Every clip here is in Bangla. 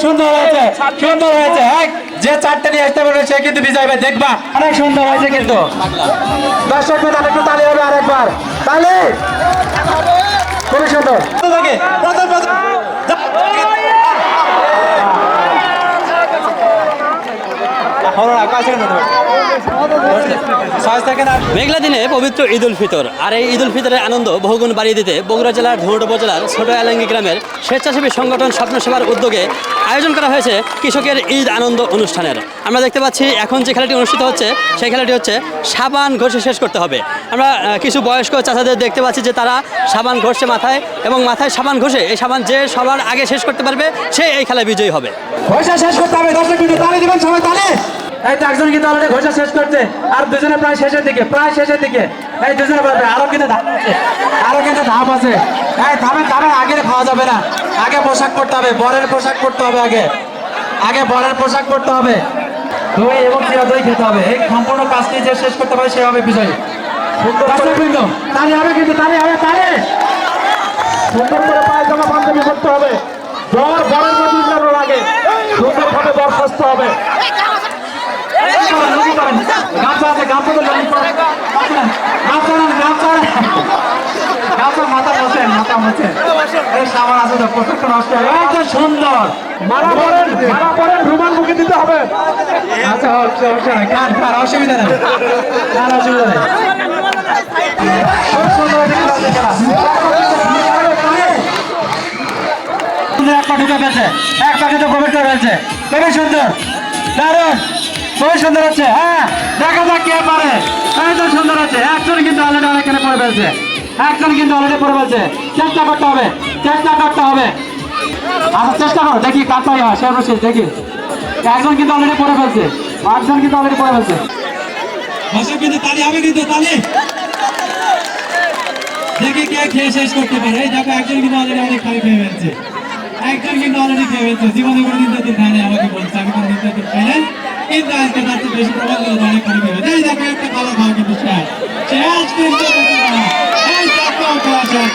সুন্দর হয়েছে সুন্দর হয়েছে। যে চারটে নিয়ে আসতে পারবে সে কিন্তু বিজয় দেখবা। অনেক সুন্দর হয়েছে কিন্তু। দর্শক একটু তালি হবে আরেকবার। তালি! খুবই সুন্দর থাকে প্রথম প্রথম হলো না কয় সেকেন্ড হতে ছয় সেকেন্ড আর মেঘলা দিনে পবিত্র ঈদ উল ফিতর। আর এই ঈদ উল ফিতরের আনন্দ বহুগুণ বাড়িয়ে দিতে বগুড়া জেলার ধুরড উপজেলার ছোট এলাঙ্গি গ্রামের স্বেচ্ছাসেবী সংগঠন স্বপ্ন সেবার উদ্যোগে আয়োজন করা হয়েছে কৃষকের ঈদ আনন্দ অনুষ্ঠানের। আমরা দেখতে পাচ্ছি এখন যে খেলাটি অনুষ্ঠিত হচ্ছে, সেই খেলাটি হচ্ছে সাবান ঘষে শেষ করতে হবে। আমরা কিছু বয়স্ক চাচাদের দেখতে পাচ্ছি যে তারা সাবান ঘষছে মাথায় এবং মাথায় সাবান ঘষে এই সাবান যে সবার আগে শেষ করতে পারবে, সে এই খেলায় বিজয়ী হবে। শেষ করতে হবে দর্শক এই তো একজন কিন্তু অলরেডি ঘোষা শেষ করছে। আর দুজনে প্রায় শেষের দিকে, প্রায় শেষের দিকে। এই দুজনে বলবে আরও কিন্তু ধাপ আছে। আরও কিন্তু ধাপ আছে। এই ধাপে ধাপে আগে খাওয়া যাবে না। আগে পোশাক পরতে হবে, বরের পোশাক পরতে হবে আগে। আগে বরের পোশাক পরতে হবে। দই এবং চিরা দই খেতে হবে। এই সম্পূর্ণ কাজটি যে শেষ করতে পারে, সে হবে বিজয়ী। তালি হবে কিন্তু তালি হবে তালি সুন্দর করে পায়জামা পাঞ্জাবি করতে হবে। বর, বরের মধ্যে যেন লাগে সুন্দরভাবে বরখাস্ত হবে গামছা আছে গামছা তো লাইন করে গামছা না গামছা না। মাথা মাথা এই সামান আছে তো একদম সুন্দর। মালা পরেন মালা পরেন রুমাল মুখে দিতে হবে। আচ্ছা অসুবিধা নেই অসুবিধা নেই। খুব সুন্দর একটা খেলা হচ্ছে এক পা ঢুকে ফেলছে। এক পা কিন্তু প্রবেশ করে ফেলছে। খুবই সুন্দর। দারুণ। খুবই সুন্দর হচ্ছে। হ্যাঁ দেখা যাক কে পারে। একদম সুন্দর হচ্ছে। একজন কিন্তু অলরেডি অনেকখানে পড়ে ফেলছে। একজন কিন্তু অলরেডি পড়ে বলছে চেষ্টা করতে হবে, চেষ্টা করতে হবে। আচ্ছা চেষ্টা করো, দেখি কারটাই হয়, সর্বশেষ, দেখি। একজন কিন্তু অলরেডি পড়ে ফেলছে, আটজন কিন্তু অলরেডি পড়ে ফেলছে। দর্শক কিন্তু তালি হবে কিন্তু, তালি। দেখি কে খেয়ে শেষ করতে একজন কিন্তু অলরেডি খেয়ে ফেলছে। একজন কিন্তু অলরেডি জীবনে কোনো দিন আমাকে বলছে, আমি কোনো দিন খাই কিন্তু আজকে তার চেয়ে বেশি করে অনেক খালি একটা খাওয়া কিন্তু এই দেখো খাওয়া শেষ কিন্তু একদম। দর্শক কিন্তু তালি হবে তালি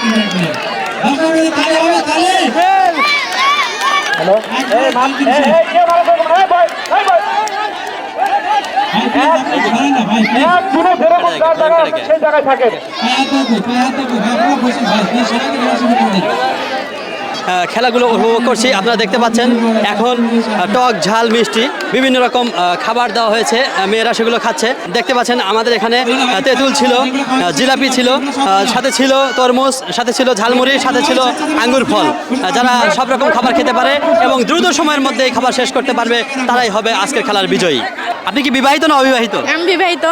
হ্যালো সেই জায়গায় থাকেন খেলাগুলো উপভোগ করছি। আপনারা দেখতে পাচ্ছেন, এখন টক, ঝাল, মিষ্টি, বিভিন্ন রকম খাবার দেওয়া হয়েছে। মেয়েরা সেগুলো খাচ্ছে। দেখতে পাচ্ছেন, আমাদের এখানে তেঁতুল ছিল জিলাপি ছিল সাথে ছিল তরমুজ, সাথে ছিল ঝালমুড়ি, সাথে ছিল আঙ্গুর ফল। যারা সব রকম খাবার খেতে পারে এবং দ্রুত সময়ের মধ্যে এই খাবার শেষ করতে পারবে, তারাই হবে আজকের খেলার বিজয়ী। আপনি কি বিবাহিত না অবিবাহিত? আমি বিবাহিত।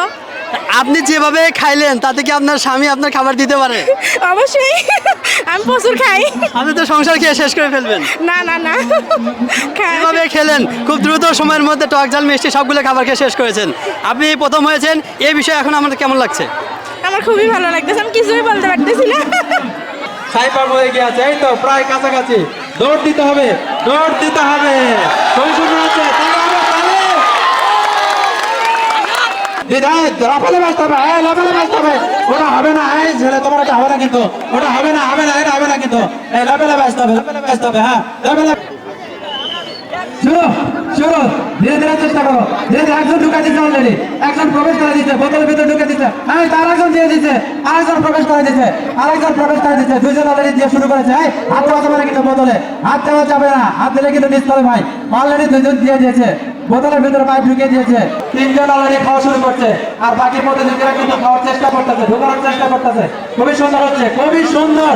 আপনি যেভাবে খাইলেন তাতে কি আপনার স্বামী আপনার খাবার দিতে পারে? অবশ্যই। আমি প্রচুর খাই। আপনি তো সংসার খেয়ে শেষ করে ফেলবেন। না না না। কীভাবে খেলেন খুব দ্রুত সময়ের মধ্যে টক ঝাল মিষ্টি সবগুলো খাবার খেয়ে শেষ করেছেন। আপনি প্রথম হয়েছেন এই বিষয়ে এখন আমাদের কেমন লাগছে? আমার খুবই ভালো লাগতেছে আমি কিছুই বলতে পারতেছি না। সাইপার হয়ে গিয়েছে এই তো প্রায় কাছাকাছি। দৌড় দিতে হবে দৌড় দিতে হবে খুবই সুন্দর হচ্ছে তালি হবে, তালি। হবে, হ্যাঁ, ধীরে ধীরে একজন দিচ্ছে অলরেডি একজন প্রবেশ করে দিচ্ছে বোতলের ভিতরে ঢুকে দিচ্ছে হ্যাঁ তার একজন দিয়ে দিচ্ছে আরেকজন প্রবেশ করে দিচ্ছে আরেকজন প্রবেশ করে দিচ্ছে দুজন অলরেডি দিয়ে শুরু করেছে এই, হাত দেওয়া যাবে না কিন্তু বোতলে। হাত দেওয়া যাবে না হাত দিলে কিন্তু নিচ ভাই অলরেডি দুজন দিয়ে দিয়েছে। বোতলের ভিতরে পাইপ ঢুকিয়ে দিয়েছে। তিনজন অলরেডি খাওয়া শুরু করছে। আর বাকি প্রতিযোগীরা কিন্তু খাওয়ার চেষ্টা করতেছে, ঢোকানোর চেষ্টা করতেছে। খুবই সুন্দর হচ্ছে, খুবই সুন্দর।